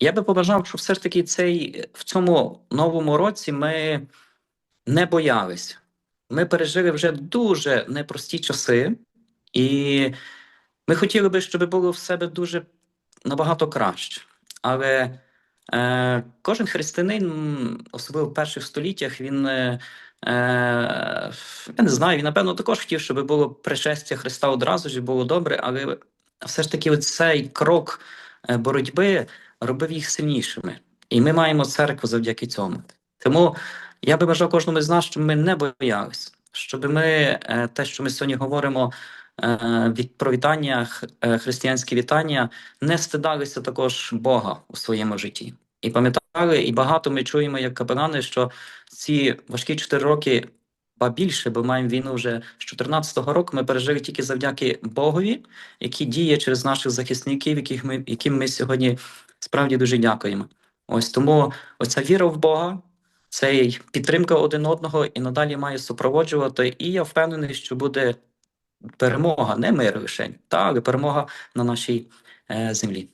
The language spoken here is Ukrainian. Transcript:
Я би побажав, що все ж таки цей в цьому новому році ми не боялись. Ми пережили вже дуже непрості часи, і ми хотіли би, щоб було в себе дуже набагато краще. Але е, кожен християнин, особливо в перших століттях, він е, е, я не знаю, він напевно також хотів, щоб було пришестя Христа одразу ж було добре, але все ж таки цей крок е, боротьби робив їх сильнішими. І ми маємо церкву завдяки цьому. Тому я би бажав кожному з нас, щоб ми не боялись, щоб ми е, те, що ми сьогодні говоримо е, від про вітання, е, християнські вітання, не стидалися також Бога у своєму житті. І пам'ятали, і багато ми чуємо як капелани, що ці важкі чотири роки, ба більше, бо маємо війну вже з 14-го року, ми пережили тільки завдяки Богові, який діє через наших захисників, яких ми, яким ми сьогодні справді дуже дякуємо. Ось тому оця віра в Бога, цей підтримка один одного і надалі має супроводжувати. І я впевнений, що буде перемога, не мир лише, та, але перемога на нашій е, землі.